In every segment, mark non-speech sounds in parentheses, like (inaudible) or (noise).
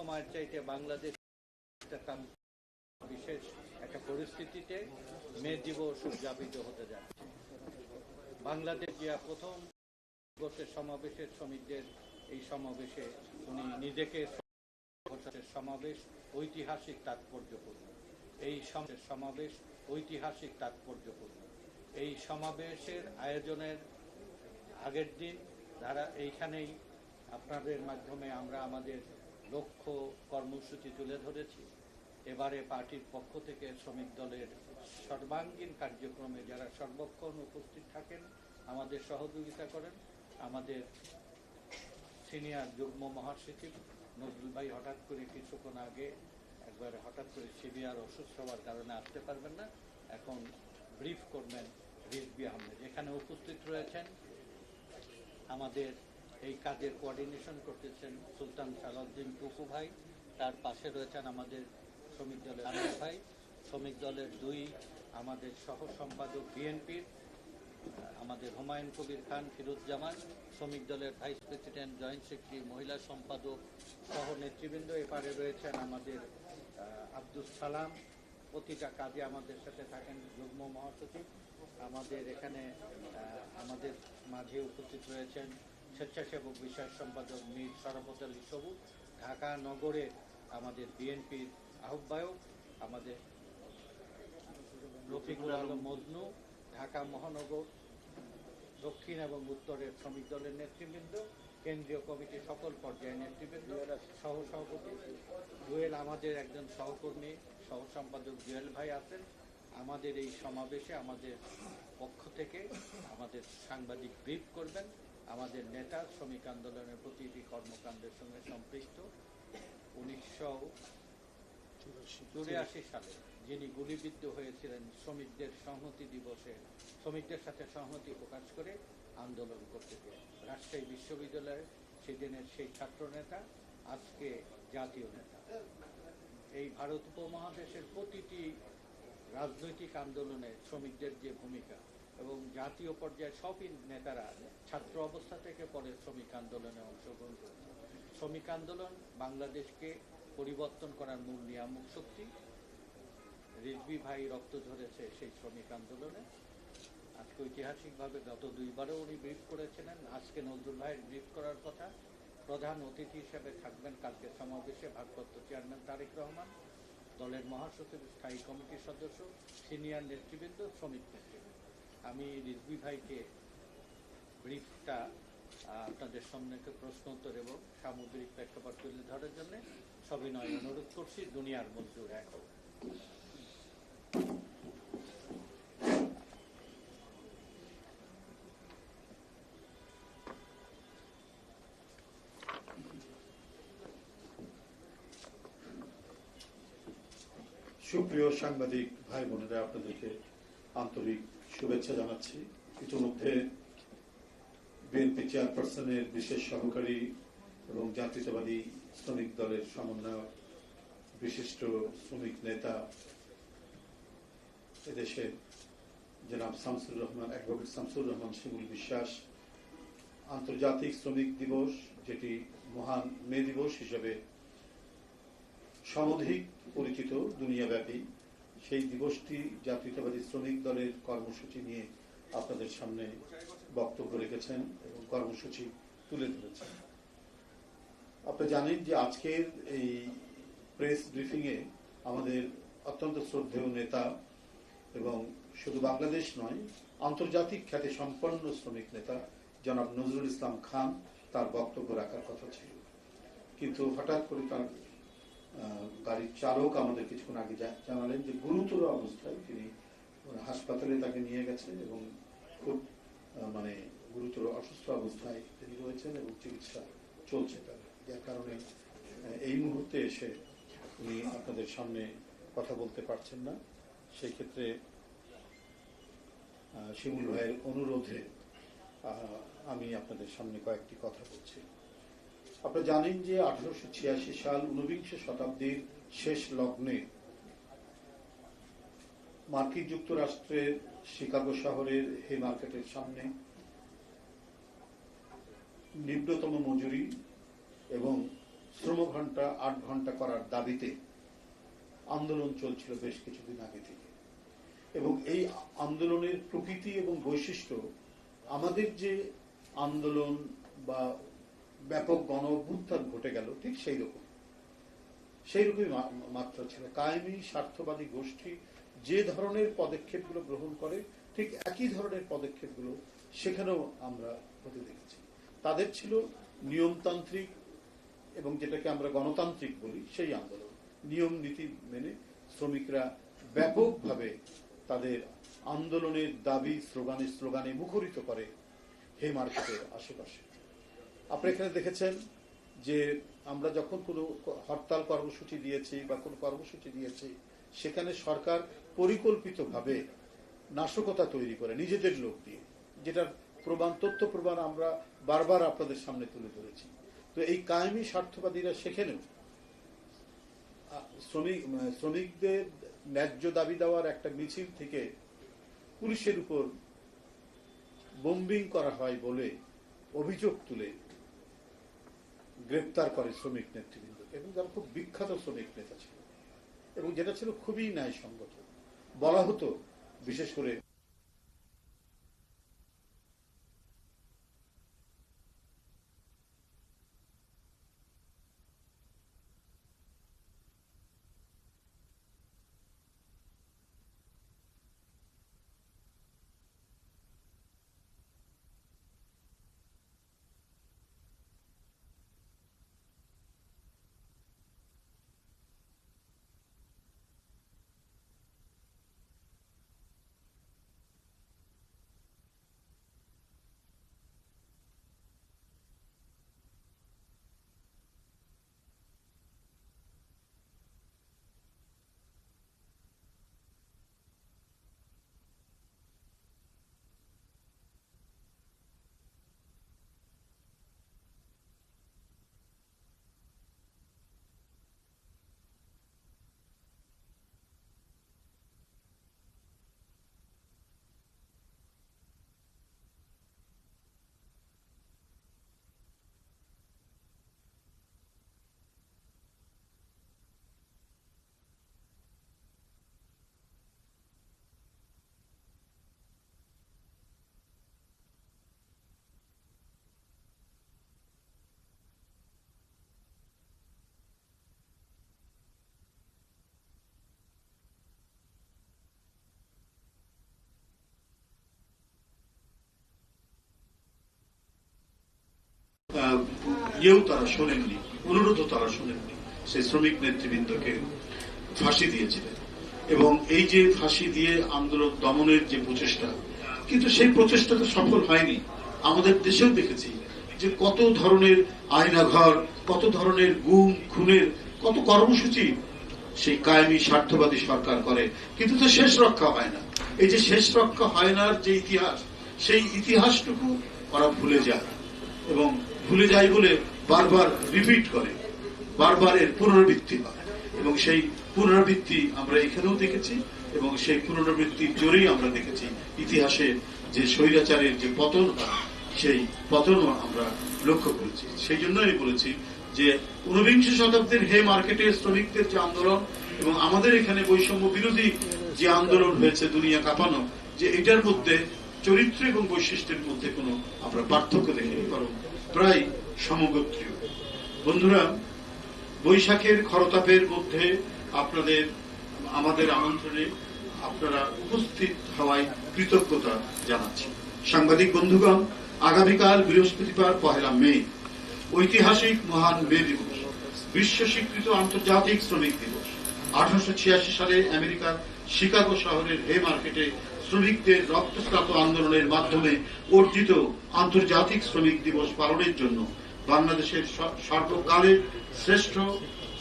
সময়ের চাইতে বাংলাদেশ বিশেষ একটা পরিস্থিতিতে মে দিবস উদযাপিত হতে যাচ্ছে। বাংলাদেশ যে প্রথম দিবসের সমাবেশের শ্রমিকদের এই সমাবেশে উনি নিজেকে সমাবেশ, ঐতিহাসিক তাৎপর্যপূর্ণ এই সম- সমাবেশ ঐতিহাসিক তাৎপর্যপূর্ণ এই সমাবেশের আয়োজনের আগের দিন তারা এইখানেই আপনাদের মাধ্যমে আমরা আমাদের লক্ষ্য কর্মসূচি তুলে ধরেছি। এবারে পার্টির পক্ষ থেকে শ্রমিক দলের সর্বাঙ্গীন কার্যক্রমে যারা সর্বক্ষণ উপস্থিত থাকেন, আমাদের সহযোগিতা করেন। আমাদের সিনিয়র যুগ্ম মহাসচিব নজরুল ভাই হঠাৎ করে কিছুক্ষণ আগে একবার হঠাৎ করে সিভিয়ার অসুস্থ হওয়ার কারণে আসতে পারবেন না। এখন ব্রিফ করবেন রিজবি আহমেদ। এখানে উপস্থিত রয়েছেন আমাদের এই কাজের কোঅর্ডিনেশন করতেছেন সুলতান সালাউদ্দিন টুকু ভাই। তার পাশে রয়েছেন আমাদের শ্রমিক দলের আমির ভাই। শ্রমিক দলের দুই আমাদের সহ সম্পাদক বিএনপির, আমাদের হুমায়ুন কবির খান ফিরুজ্জামান, শ্রমিক দলের ভাইস প্রেসিডেন্ট, জয়েন্ট সেক্রেটারি, মহিলা সম্পাদক সহ নেতৃবৃন্দ। এপারে রয়েছেন আমাদের আব্দুল সালাম। প্রতিটা কাজে আমাদের সাথে থাকেন যুগ্ম মহাসচিব। আমাদের এখানে আমাদের মাঝে উপস্থিত রয়েছেন স্বেচ্ছাসেবক বিষয় সম্পাদক মীর সরবত আলী সবুজ ঢাকা নগরে আমাদের বিএনপির আহ্বায়ক আমাদের রফিকুল আলম মজনু, ঢাকা মহানগর দক্ষিণ এবং উত্তরের শ্রমিক দলের নেতৃবৃন্দ, কেন্দ্রীয় কমিটির সকল পর্যায়ের নেতৃবৃন্দ, সহ সভাপতি জুয়েল আমাদের একজন সহকর্মী, সহ সম্পাদক জুয়েল ভাই আছেন। আমাদের এই সমাবেশে আমাদের পক্ষ থেকে আমাদের সাংবাদিক ব্রিফ করবেন। আমাদের নেতা শ্রমিক আন্দোলনের প্রতিটি কর্মকাণ্ডের সঙ্গে সম্পৃক্ত। উনিশশো চুরাশি সালে যিনি গুলিবিদ্ধ হয়েছিলেন, শ্রমিকদের সংহতি দিবসে, শ্রমিকদের সাথে সংহতি প্রকাশ করে আন্দোলন করতে গিয়ে রাজশাহী বিশ্ববিদ্যালয়ের সেদিনের সেই ছাত্র নেতা, আজকে জাতীয় নেতা। এই ভারত উপমহাদেশের প্রতিটি রাজনৈতিক আন্দোলনে শ্রমিকদের যে ভূমিকা এবং জাতীয় পর্যায়ে সবই নেতারা ছাত্র অবস্থা থেকে পরে শ্রমিক আন্দোলনে অংশগ্রহণ করেছে। শ্রমিক আন্দোলন বাংলাদেশকে পরিবর্তন করার মূল নিয়ামক শক্তি। রিজভি ভাই রক্ত ঝরেছে সেই শ্রমিক আন্দোলনে। আজকে ঐতিহাসিকভাবে গত দুইবারও উনি ব্রিফ করেছিলেন। আজকে নজরুল ভাইয়ের ব্রিফ করার কথা। প্রধান অতিথি হিসেবে থাকবেন কালকে সমাবেশে ভারপ্রাপ্ত চেয়ারম্যান তারেক রহমান, দলের মহাসচিব, স্থায়ী কমিটির সদস্য, সিনিয়র নেতৃবৃন্দ, শ্রমিক নেতৃবৃন্দ আমি রিজভি ভাইকে ব্রিফটা আপনাদের সামনে প্রশ্ন উত্তর এবং সামগ্রিক প্রেক্ষাপট তুলে ধরার জন্য সবিনয় অনুরোধ করছি, দুনিয়ার এক হোক। সুপ্রিয় সাংবাদিক ভাই বোনেরা, আপনাদেরকে আন্তরিক শুভেচ্ছা জানাচ্ছি। ইতিমধ্যে বিএনপি চেয়ারপারসনের বিশেষ সহকারী এবং জাতীয়তাবাদী শ্রমিক দলের সমন্বয়ক, বিশিষ্ট শ্রমিক নেতা এদেশের জনাব শামসুর রহমান, অ্যাডভোকেট শামসুর রহমান শিমুল বিশ্বাস, আন্তর্জাতিক শ্রমিক দিবস, যেটি মহান মে দিবস হিসেবে সমধিক পরিচিত, দুনিয়াব্যাপী। সেই দিবসটি জাতীয়তাবাদী শ্রমিক দলের কর্মসূচি নিয়ে আপনাদের সামনে বক্তব্য রেখেছেন এবং কর্মসূচি তুলে ধরেছেন। আপনি জানেন যে আজকের এই প্রেস ব্রিফিং এ আমাদের অত্যন্ত শ্রদ্ধেয় নেতা এবং শুধু বাংলাদেশ নয়, আন্তর্জাতিক খ্যাতি সম্পন্ন শ্রমিক নেতা জনাব নজরুল ইসলাম খান তার বক্তব্য রাখার কথা ছিল। কিন্তু হঠাৎ করে তার গাড়ির চালক আমাদের কিছুক্ষণ আগে জানালেন যে গুরুতর অবস্থায় তিনি হাসপাতালে তাকে নিয়ে গেছেন এবং খুব মানে গুরুতর অসুস্থ অবস্থায় তিনি রয়েছেন এবং চিকিৎসা চলছে তার। যার কারণে এই মুহূর্তে এসে উনি আপনাদের সামনে কথা বলতে পারছেন না। সেই ক্ষেত্রে শিমুল ভাইয়ের অনুরোধে আমি আপনাদের সামনে কয়েকটি কথা বলছি। আপনারা জানেন যে আঠারোশো ছিয়াশি সাল ঊনবিংশ শতাব্দীর শেষ লগ্নে মার্কিন যুক্তরাষ্ট্রের শিকাগো শহরের হে মার্কেটের সামনে নিম্নতম মজুরি এবং শ্রমঘর ঘণ্টা আট ঘণ্টা করার দাবিতে আন্দোলন চলছিল বেশ কিছুদিন আগে থেকে। এবং এই আন্দোলনের প্রকৃতি এবং বৈশিষ্ট্য আমাদের যে আন্দোলন বা ব্যাপক গণ অভ্যুত্থান ঘটে গেল, ঠিক সেই রকম। সেই রকমই মাত্রা ছিল। কায়েমি, স্বার্থবাদী গোষ্ঠী যে ধরনের পদক্ষেপগুলো গ্রহণ করে, ঠিক একই ধরনের পদক্ষেপগুলো সেখানেও আমরা হতে দেখেছি। তাদের ছিল নিয়মতান্ত্রিক এবং যেটাকে আমরা গণতান্ত্রিক বলি, সেই আন্দোলন। নিয়ম, নীতি মেনে শ্রমিকরা ব্যাপকভাবে তাদের আন্দোলনের দাবি, স্লোগানে স্লোগানে মুখরিত করে হে মার্কেটের আশেপাশে। আপনি এখানে দেখেছেন যে আমরা যখন কোনো হরতাল কর্মসূচি দিয়েছি বা কোনো কর্মসূচি দিয়েছি, সেখানে সরকার পরিকল্পিতভাবে নাশকতা তৈরি করে নিজেদের লোক দিয়ে, যেটার প্রমাণ, তথ্য প্রমাণ আমরা বারবার আপনাদের সামনে তুলে ধরেছি। তো এই কায়েমি স্বার্থবাদীরা সেখানেও শ্রমিক শ্রমিকদের ন্যায্য দাবি দেওয়ার একটা মিছিল থেকে পুলিশের উপর বোম্বিং করা হয় বলে অভিযোগ তুলে গ্রেপ্তার করে শ্রমিক নেতৃবৃন্দ এবং যারা খুব বিখ্যাত শ্রমিক নেতা ছিল। এবং যেটা ছিল খুবই ন্যায়সঙ্গত। বলা হতো, বিশেষ করে ইয়েও তারা শোনেননি, অনুরোধও তারা শোনেননি। সেই শ্রমিক নেতৃবৃন্দকে ফাঁসি দিয়েছিলেন। এবং এই যে ফাঁসি দিয়ে আন্দোলন দমনের যে প্রচেষ্টা, কিন্তু সেই প্রচেষ্টা তো সফল হয়নি। আমাদের দেশেও দেখেছি যে কত ধরনের আয়নাঘর, কত ধরনের গুম, খুনের, কত কর্মসূচি সেই কায়েমি স্বার্থবাদী সরকার করে। কিন্তু তো শেষ রক্ষা হয় না। এই যে শেষ রক্ষা হয় না যে ইতিহাস, সেই ইতিহাসটুকু ওরা ভুলে যায়। এবং ভুলে যায় বলে বারবার রিপিট করে, বারবার এর পুনরাবৃত্তি হয়। এবং সেই পুনরাবৃত্তি আমরা এখানেও দেখেছি এবং সেই পুনরাবৃত্তির জোরেই আমরা দেখেছি। ইতিহাসে যে স্বৈরাচারের যে পতন সেই পতনও আমরা লক্ষ্য করেছি। সেই জন্য আমি বলেছি যে ঊনবিংশ শতাব্দীর হে মার্কেটে শ্রমিকদের যে আন্দোলন এবং আমাদের এখানে বৈষম্য বিরোধী যে আন্দোলন হয়েছে দুনিয়া কাঁপানো, যে এটার মধ্যে চরিত্র এবং বৈশিষ্ট্যের মধ্যে কোনো আমরা পার্থক্য দেখিনি, বরং প্রায় সমগোত্রীয়। বন্ধুরা, বৈশাখের খরতাপের মধ্যে আপনাদের, আমাদের আমন্ত্রণে আপনারা উপস্থিত হওয়ায় কৃতজ্ঞতা জানাচ্ছি। সাংবাদিক বন্ধুগণ, আগামীকাল বৃহস্পতিবার পহেলা মে, ঐতিহাসিক মহান মে দিবস, বিশ্ব স্বীকৃত আন্তর্জাতিক শ্রমিক দিবস। আঠারোশো ছিয়াশি সালে আমেরিকার শিকাগো শহরের হে মার্কেটে শ্রমিকদের রক্তস্নাত আন্দোলনের মাধ্যমে অর্জিত আন্তর্জাতিক শ্রমিক দিবস পালনের জন্য বাংলাদেশের সর্বকালের শ্রেষ্ঠ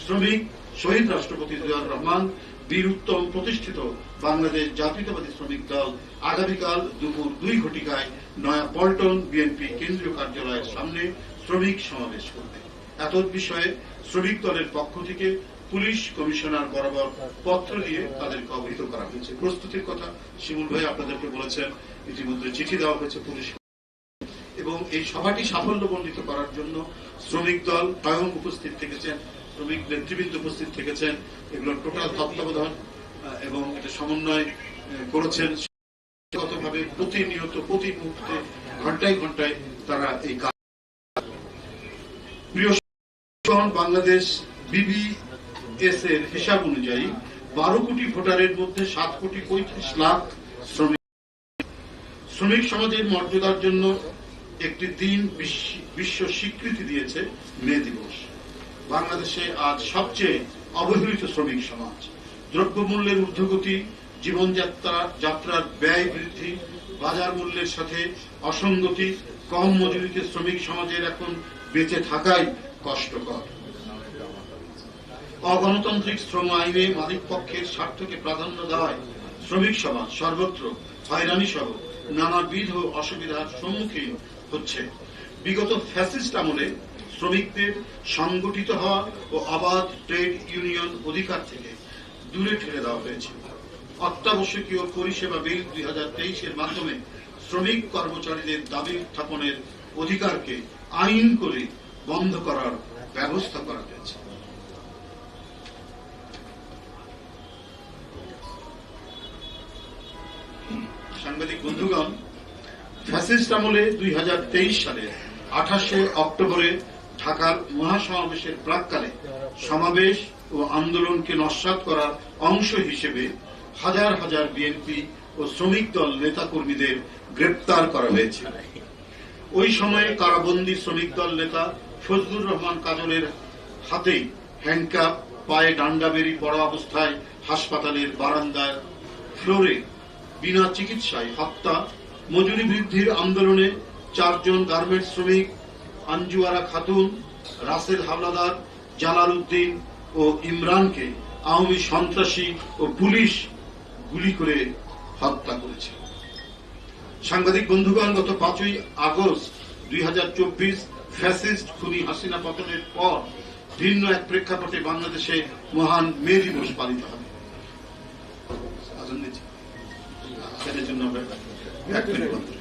শ্রমিক শহীদ রাষ্ট্রপতি জিয়াউর রহমান, বীর উত্তম প্রতিষ্ঠিত বাংলাদেশ জাতীয়তাবাদী শ্রমিক দল আগামীকাল দুপুর দুই ঘটিকায় নয়া পল্টন বিএনপি কেন্দ্রীয় কার্যালয়ের সামনে শ্রমিক সমাবেশ করবে। এত বিষয়ে শ্রমিক দলের পক্ষ থেকে পুলিশ কমিশনার বরাবর পত্র দিয়ে তাদেরকে অবহিত করা হয়েছে। প্রস্তুতির কথা শিমুল ভাই আপনাদেরকে বলেছেন, ইতিমধ্যে চিঠি দেওয়া হয়েছে পুলিশ এবং এই সভাটি সাফল্যমণ্ডিত করার জন্য শ্রমিক দল স্বয়ং উপস্থিত থেকেছেন, শ্রমিক নেতৃবৃন্দ উপস্থিত থেকেছেন। এগুলোর টোটাল তত্ত্বাবধান এবং এটা সমন্বয় করেছেন। গতভাবে প্রতিনিয়ত, প্রতি মুহূর্তে, ঘন্টায় ঘন্টায় তারা এই কাজ প্রিয় বাংলাদেশ বিবিএস এর হিসাব অনুযায়ী বারো কোটি ভোটারের মধ্যে সাত কোটি পঁয়ত্রিশ লাখ শ্রমিক। শ্রমিক সমাজের মর্যাদার জন্য একটি দিন বিশ্ব স্বীকৃতি দিয়েছে মে দিবস। বাংলাদেশে আজ সবচেয়ে অবহেলিত শ্রমিক সমাজ। দ্রব্যমূল্যের ঊর্ধ্বগতি, জীবনযাত্রা, যাত্রার ব্যয় বৃদ্ধি, বাজার মূল্যের সাথে অসঙ্গতি, কম মজুরিতে শ্রমিক সমাজের এখন বেঁচে থাকাই কষ্টকর। অগণতান্ত্রিক শ্রম আইনে মালিক পক্ষের স্বার্থকে প্রাধান্য দেওয়ায় শ্রমিক সমাজ সর্বত্র হয়রানি সহ নানাবিধ অসুবিধার সম্মুখীন হচ্ছে। বিগত ফ্যাসিস্ট আমলে শ্রমিকদের সংগঠিত হওয়া ও অবাধ ট্রেড ইউনিয়ন অধিকার থেকে দূরে ঠেলে দেওয়া হয়েছে। অত্যাবশ্যকীয় পরিষেবা বিল দুই হাজার তেইশের মাধ্যমে শ্রমিক কর্মচারীদের দাবি উত্থাপনের অধিকারকে আইন করে বন্ধ করার ব্যবস্থা করা হয়েছে। বন্ধুগণ, ফ্যাসিস্ট আমলে দুই হাজার তেইশ সালে আঠাশে অক্টোবরে ঢাকার মহাসমাবেশের প্রাককালে সমাবেশ ও আন্দোলনকে নস্বাত করার অংশ হিসেবে হাজার হাজার বিএনপি ও শ্রমিক দল নেতাকর্মীদের গ্রেপ্তার করা হয়েছে। ওই সময়ে কারাবন্দী শ্রমিক দল নেতা ফজলুর রহমান কাজলের হাতেই হ্যান্ডকাপ, পায়ে ডান্ডা বেরি পড়া অবস্থায় হাসপাতালের বারান্দার ফ্লোরে বিনা চিকিৎসায় হত্যা, মজুরি বৃদ্ধির আন্দোলনে চারজন গার্মেন্টস শ্রমিক, আঞ্জুয়ারা খাতুন, রাসেল হাওলাদার জালাল উদ্দিন ও ইমরানকে আওয়ামী সন্ত্রাসী ও পুলিশ গুলি করে হত্যা করেছে সাংবাদিক বন্ধুগণ, গত পাঁচই আগস্ট দুই ফ্যাসিস্ট খুনি হাসিনা পতনের পর ভিন্ন এক প্রেক্ষাপটে বাংলাদেশে মহান মে দিবস পালিত হবে। সেটার জন্য আমরা মিনিট বন্ধ করি।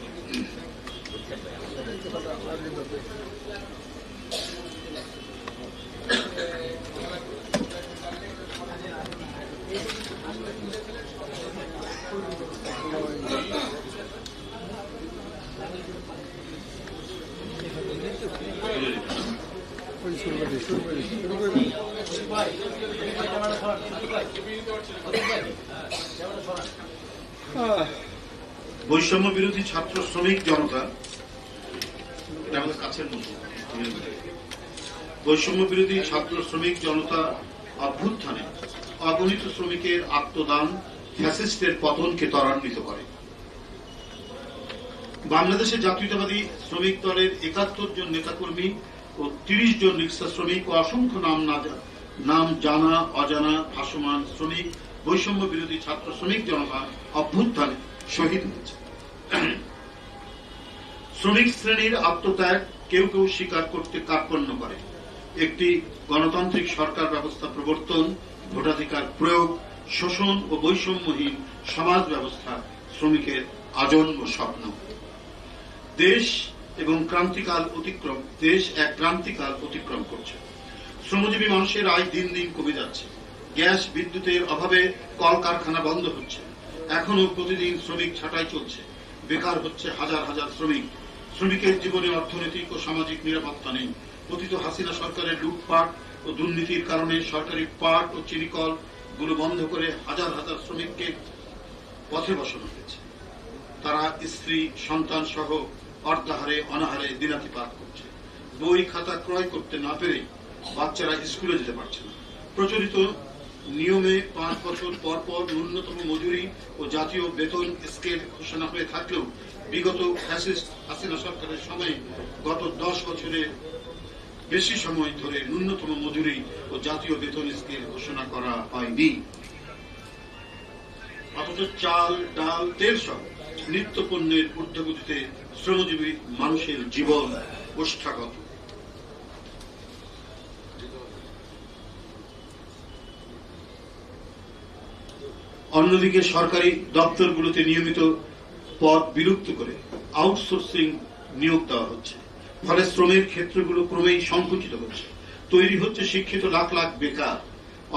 বৈষম্য বিরোধী ছাত্র শ্রমিক জনতা, এটা আমাদের কাছের বৈষম্য বিরোধী ছাত্র শ্রমিক জনতা অভ্যুত্থানে অগণিত শ্রমিকের আত্মদান ফ্যাসিস্টের পতনকে ত্বরান্বিত করে। বাংলাদেশের জাতীয়তাবাদী শ্রমিক দলের একাত্তর জন নেতাকর্মী ও তিরিশ জন রিক্সা শ্রমিক ও অসংখ্য নাম না নাম জানা, অজানা ভাসমান শ্রমিক বৈষম্য বিরোধী ছাত্র শ্রমিক জনতা অভ্যুত্থানে শহীদ হয়েছে। শ্রমিক শ্রেণির আত্মত্যাগ কেউ কেউ স্বীকার করতে কার্পণ্য করে। একটি গণতান্ত্রিক সরকার ব্যবস্থা প্রবর্তন, ভোটাধিকার প্রয়োগ, শোষণ ও বৈষম্যহীন সমাজ ব্যবস্থা শ্রমিকের আজন্ম স্বপ্ন। দেশ এবং ক্রান্তিকাল অতিক্রম দেশ এক ক্রান্তিকাল অতিক্রম করছে। শ্রমজীবী মানুষের আয় দিন দিন কমে যাচ্ছে। গ্যাস, বিদ্যুতের অভাবে কলকারখানা বন্ধ হচ্ছে। এখনও প্রতিদিন শ্রমিক ছাঁটাই চলছে। বেকার হচ্ছে হাজার হাজার শ্রমিক। শ্রমিকের জীবনে অর্থনৈতিক ও সামাজিক নিরাপত্তা নেই। পতিত হাসিনা সরকারের লুটপাট ও দুর্নীতির কারণে সরকারি পাট ও চিনিকলগুলো বন্ধ করে হাজার হাজার শ্রমিককে পথে বসানো হয়েছে। তারা স্ত্রী, সন্তান সহ অর্ধাহারে, অনাহারে দিনাতিপাত করছে। বই খাতা ক্রয় করতে না পেরে বাচ্চারা স্কুলে যেতে পারছে না। প্রচলিত নিয়মে পাঁচ বছর পর পর ন্যূনতম মজুরি ও জাতীয় বেতন স্কেল ঘোষণা হয়ে থাকলেও বিগত ফ্যাসিস্ট হাসিনা সরকারের সময়ে গত দশ বছরে বেশি সময় ধরে ন্যূনতম মজুরি ও জাতীয় বেতন স্কেল ঘোষণা করা হয়নি। অথচ চাল, ডাল, তেল সহ নিত্য পণ্যের ঊর্ধ্বগতিতে শ্রমজীবী মানুষের জীবন ওষ্ঠাগত অন্যদিকে সরকারি দপ্তরগুলোতে নিয়মিত পদ বিলুপ্ত করে আউটসোর্সিং নিয়োগ দেওয়া হচ্ছে। ফলে শ্রমের ক্ষেত্রগুলো ক্রমেই সংকুচিত হচ্ছে। তৈরি হচ্ছে শিক্ষিত লাখ লাখ বেকার।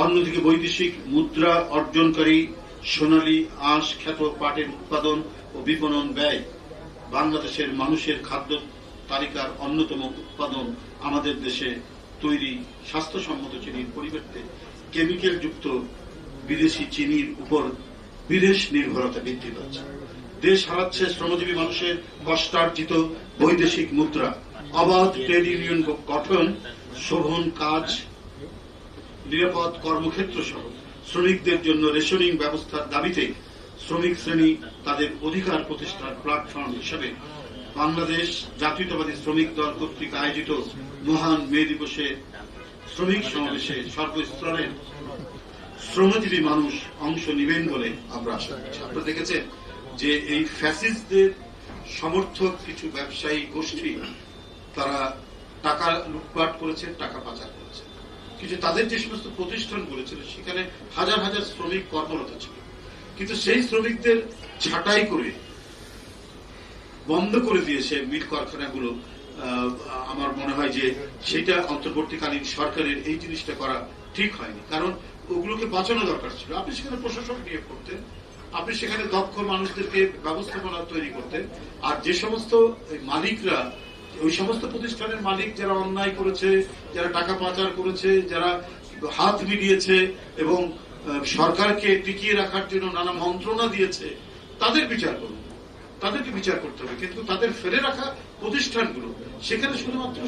অন্যদিকে বৈদেশিক মুদ্রা অর্জনকারী সোনালী আঁশ, খ্যাত পাটের উৎপাদন ও বিপণন ব্যয় বাংলাদেশের মানুষের খাদ্য তালিকার অন্যতম উৎপাদন আমাদের দেশে তৈরি স্বাস্থ্যসম্মত চিনির পরিবর্তে কেমিক্যাল যুক্ত বিদেশি চিনির উপর বিদেশ নির্ভরতা বৃদ্ধি পাচ্ছে। দেশ হারাচ্ছে শ্রমজীবী মানুষের কষ্টার্জিত বৈদেশিক মুদ্রা। অবাধ ট্রেড ইউনিয়ন গঠন, শোভন কাজ, নিরাপদ কর্মক্ষেত্র সহ। শ্রমিকদের জন্য রেশনিং ব্যবস্থার দাবিতে শ্রমিক শ্রেণি তাদের অধিকার প্রতিষ্ঠার প্ল্যাটফর্ম হিসেবে বাংলাদেশ জাতীয়তাবাদী শ্রমিক দল কর্তৃক আয়োজিত মহান মে দিবসে শ্রমিক সমাবেশে সর্বস্তরের শ্রমজীবী মানুষ অংশ নেবেন বলে আমরা আশা করছি। আপনারা দেখেছেন যে এই ফ্যাসিস্টদের সমর্থক কিছু ব্যবসায়ী গোষ্ঠী, তারা টাকা লুটপাট করেছে, টাকা পাচার করেছে। কিন্তু তাদের যে সমস্ত প্রতিষ্ঠান করেছিল সেখানে হাজার হাজার শ্রমিক কর্মরত ছিল। কিন্তু সেই শ্রমিকদের ছাঁটাই করে বন্ধ করে দিয়েছে মিল কারখানাগুলো। আমার মনে হয় যে সেটা অন্তর্বর্তীকালীন সরকারের এই জিনিসটা করা ঠিক হয়নি। কারণ ওগুলোকে বাঁচানো দরকার ছিল। আপনি সেখানে প্রশাসক নিয়োগ করতেন, আপনি সেখানে দক্ষ মানুষদেরকে ব্যবস্থাপনা তৈরি করতেন। আর যে সমস্ত মালিকরা, ওই সমস্ত প্রতিষ্ঠানের মালিক যারা অন্যায় করেছে, যারা টাকা পাচার করেছে, যারা হাত মিলিয়েছে এবং সরকারকে টিকিয়ে রাখার জন্য নানা মন্ত্রণা দিয়েছে, তাদের বিচার করুন। তাদেরকে বিচার করতে হবে। কিন্তু তাদের ফেলে রাখা প্রতিষ্ঠানগুলো, সেখানে শুধুমাত্র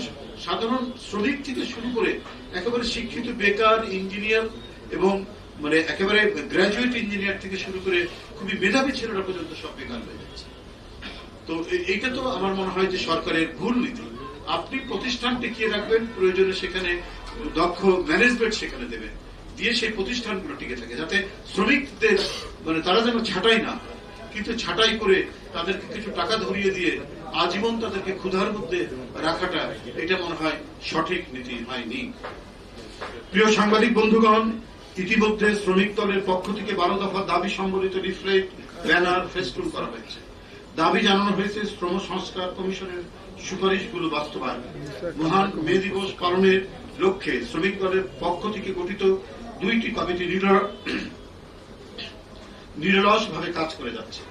সাধারণ শ্রমিক থেকে শুরু করে একেবারে শিক্ষিত, বেকার, ইঞ্জিনিয়ার এবং মানে একেবারে গ্রাজুয়েট ইঞ্জিনিয়ার থেকে শুরু করে খুবই মেধাবী ছেলেরা পর্যন্ত সব বেকার হয়ে যাচ্ছে। তো এইটা তো আমার মনে হয় যে সরকারের ভুল নীতি। আপনি প্রতিষ্ঠান টিকিয়ে রাখবেন, প্রয়োজনে সেখানে দক্ষ ম্যানেজমেন্ট সেখানে দেবেন। দিয়ে সেই প্রতিষ্ঠানগুলো টিকে থাকে যাতে শ্রমিকদের মানে তারা যেন ছাঁটাই না কিন্তু ছাঁটাই করে তাদেরকে কিছু টাকা ধরিয়ে দিয়ে আজীবন তাদেরকে ক্ষুধার মধ্যে রাখাটা, এটা মনে হয় সঠিক নীতি হয়নি। প্রিয় সাংবাদিক বন্ধুগণ ইতিমধ্যে শ্রমিক দলের পক্ষ থেকে বারো দফা দাবি সম্বলিত লিফলেট, ব্যানার ফেস্টুন করা হয়েছে। দাবি জানানো হয়েছে শ্রম সংস্কার কমিশনের সুপারিশগুলো বাস্তবায়ন। মহান মে দিবস পালনের লক্ষ্যে শ্রমিক দলের পক্ষ থেকে গঠিত দুইটি কমিটি নির- (clears throat) নিরলস ভাবে কাজ করে যাচ্ছে।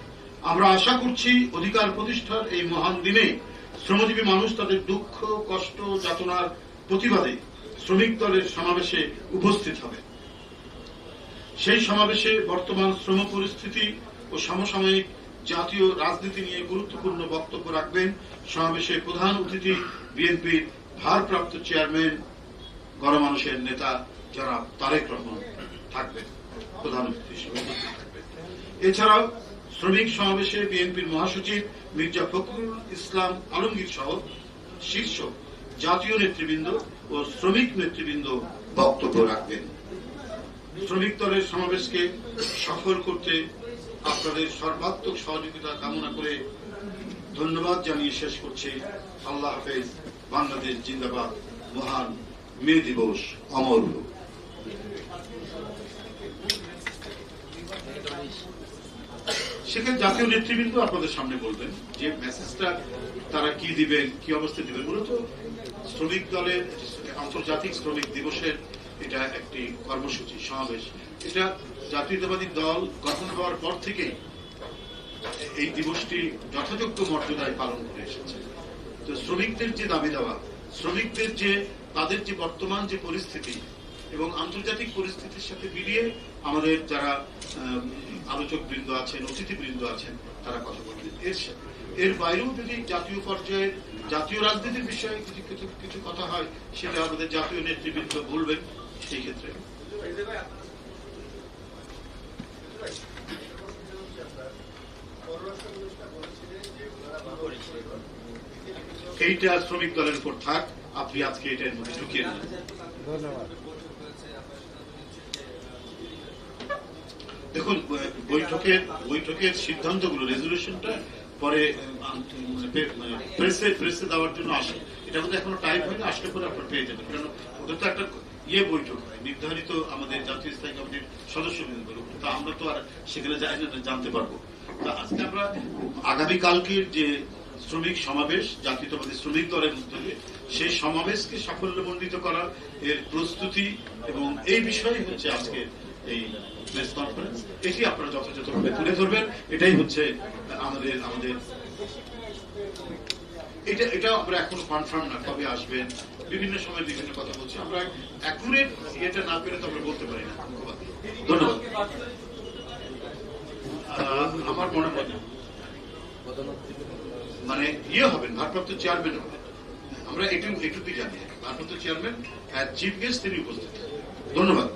আমরা আশা করছি অধিকার প্রতিষ্ঠার এই মহান দিনে শ্রমজীবী মানুষ তাদের দুঃখ, কষ্ট, যাতনার প্রতিবাদে শ্রমিক দলের সমাবেশে উপস্থিত হবে। সেই সমাবেশে বর্তমান শ্রম পরিস্থিতি ও সমসাময়িক জাতীয় রাজনীতি নিয়ে গুরুত্বপূর্ণ বক্তব্য রাখবেন সমাবেশে প্রধান অতিথি বিএনপির ভারপ্রাপ্ত চেয়ারম্যান, গণমানুষের নেতা যারা তারেক রহমান থাকবেন, প্রধান অতিথি হিসেবে এছাড়াও শ্রমিক সমাবেশে বিএনপির মহাসচিব মির্জা ফখরুল ইসলাম আলমগীর সহ শীর্ষ জাতীয় নেতৃবৃন্দ ও শ্রমিক নেতৃবৃন্দ বক্তব্য রাখবেন। শ্রমিক দলের সমাবেশকে সফল করতে আপনাদের সর্বাত্মক সহযোগিতা কামনা করে ধন্যবাদ জানিয়ে শেষ করছি। আল্লাহ হাফেজ। বাংলাদেশ জিন্দাবাদ। মহান মে দিবস অমর। সেখানে জাতীয় নেতৃবৃন্দ আপনাদের সামনে বলবেন যে মেসেজটা তারা কি দিবেন, কি অবস্থা দিবেন? মূলত শ্রমিক দলের আন্তর্জাতিক শ্রমিক দিবসের এটা একটি কর্মসূচি, সমাবেশ। এটা জাতীয়তাবাদী দল গঠন হওয়ার পর থেকেই এই দিবসটি যথাযোগ্য মর্যাদায় পালন করে এসেছে। তো শ্রমিকদের যে দাবি দেওয়া, শ্রমিকদের যে, তাদের যে বর্তমান যে পরিস্থিতি এবং আন্তর্জাতিক পরিস্থিতির সাথে মিলিয়ে আমাদের যারা আলোচক বৃন্দ আছেন অতিথি বৃন্দ আছেন, তারা কথা বলবেন এর এর বাইরেও যদি জাতীয় পর্যায়ে, জাতীয় রাজনীতির বিষয়ে কিছু কিছু কথা হয়, সেটা আমাদের জাতীয় নেতৃবৃন্দ বলবেন। সেই ক্ষেত্রে এইটা শ্রমিক দলের উপর থাক আপনি আজকে এটার মধ্যে ঢুকিয়ে নেন দেখুন বৈঠকের বৈঠকের সিদ্ধান্তগুলো রেজলিউশনটা পরে প্রেসে প্রেসে দেওয়ার জন্য আসে। এটা মধ্যে এখনও টাইপ হয়নি আসলে পরে আপনার পেয়ে যাবেন। কারণ ওটা তো একটা ইয়ে বৈঠক হয়। নির্ধারিত আমাদের জাতীয় স্থায়ী কমিটির সদস্য তা আমরা তো আর সেখানে যাই না জানতে পারব। তা আজকে আমরা আগামীকালকের যে শ্রমিক সমাবেশ, জাতীয়তাবাদী শ্রমিক দলের উদ্যোগে সেই সমাবেশকে সাফল্যমণ্ডিত করা এর প্রস্তুতি এবং এই বিষয়ে হচ্ছে আজকে এই প্রেস কনফারেন্স। এটি আপনারা যথাযথভাবে তুলে ধরবেন। এটাই হচ্ছে আমাদের আমাদের। এটা এটা আমরা এখনও কনফার্ম না কবে আসবেন বিভিন্ন সময় বিভিন্ন কথা বলছি। আমরা অ্যাকুরেট ইয়েটা না পেরে তো আমরা বলতে পারি না। ধন্যবাদ। আমার মনে হয় মানে ইয়ে হবেন, ভারপ্রাপ্ত চেয়ারম্যান হবেন। আমরা একটু একটুতেই জানি। ভারপ্রাপ্ত চেয়ারম্যান চিফ গেস্ট তিনি উপস্থিত। ধন্যবাদ।